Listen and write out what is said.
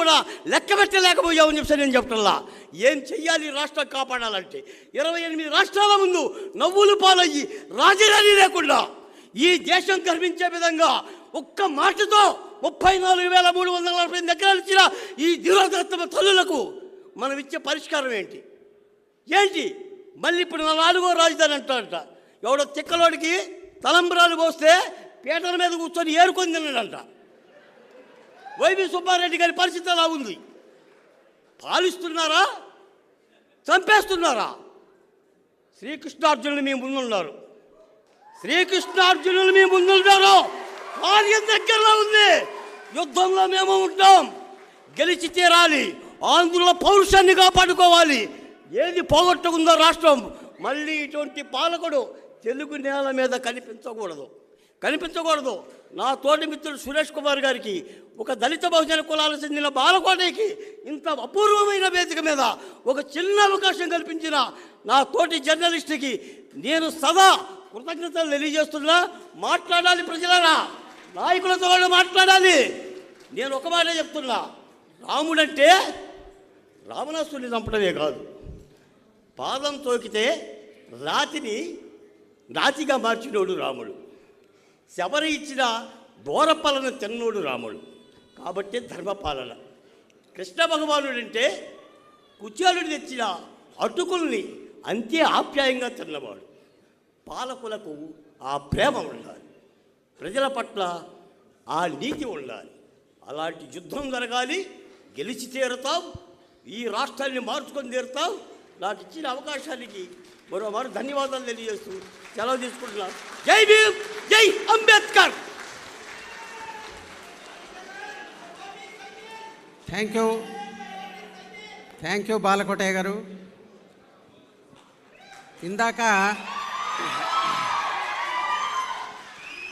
కూడా లెక్క పెట్టలేకపోయామని చెప్పి నేను చెప్తున్నా. ఏం చెయ్యాలి? రాష్ట్రం కాపాడాలంటే. ఇరవై ఎనిమిది రాష్ట్రాల ముందు నవ్వులు పాలయ్యి రాజధాని లేకుండా ఈ దేశం గర్వించే విధంగా ఒక్క మాటతో ముప్పై నాలుగు వేల మూడు వందల నలభై ఎకరాలు ఇచ్చిన ఈ దిరోదత్తమ తల్లులకు మనం ఇచ్చే పరిష్కారం ఏంటి? ఏంటి? మళ్ళీ ఇప్పుడు నా నాలుగో రాజధాని అంటాడంట ఎవడో తిక్కలోడికి తలంబరాలు పోస్తే పీటల మీద కూర్చొని ఏరుకొని తిన్నాడంట. వైవి సుబ్బారెడ్డి గారి పరిస్థితి ఎలా ఉంది? పాలిస్తున్నారా? చంపేస్తున్నారా? శ్రీకృష్ణార్జునులు మీ ముందున్నారు. శ్రీకృష్ణార్జునులు మీ ముందున్నారు. కార్యం దగ్గరలో ఉంది. యుద్ధంలో మేము ఉంటాం. గెలిచి తీరాలి. ఆంధ్రుల పౌరుషాన్ని కాపాడుకోవాలి. ఏది పోగొట్టుకుందో రాష్ట్రం. మళ్ళీ ఇటువంటి పాలకుడు తెలుగు నేల మీద కనిపించకూడదు. కనిపించకూడదు. నా తోటి మిత్రుడు సురేష్ కుమార్ గారికి ఒక దళిత బహుజన కులాలకు చెందిన బాలకోటకి ఇంత అపూర్వమైన వేదిక మీద ఒక చిన్న అవకాశం కల్పించిన నా తోటి జర్నలిస్ట్కి నేను సదా కృతజ్ఞతలు తెలియజేస్తున్నా. మాట్లాడాలి ప్రజలరా. నాయకులతో వాళ్ళు మాట్లాడాలి. నేను ఒక మాట చెప్తున్నా. రాముడంటే రావణాసుని చంపడమే కాదు. పాదం తోకితే రాతిని రాతిగా మార్చినోడు రాముడు. శబరి ఇచ్చిన దూరపాలన తిన్నోడు రాముడు. కాబట్టి ధర్మపాలన. కృష్ణ భగవానుడు అంటే తెచ్చిన అటుకుల్ని అంతే ఆప్యాయంగా తిన్నవాడు. పాలకులకు ఆ ప్రేమ ఉండాలి. ప్రజల పట్ల ఆ నీతి ఉండాలి. అలాంటి యుద్ధం జరగాలి గెలిచి తీరుతాం ఈ రాష్ట్రాన్ని మార్చుకొని తీరుతాం నాకు ఇచ్చిన అవకాశానికి మరోమారు ధన్యవాదాలు తెలియజేస్తూ సెలవు తీసుకుంటున్నాను. జై భీమ్ జై Ambedkar! Thank you thank you Balakotaiah గారు. ఇందాక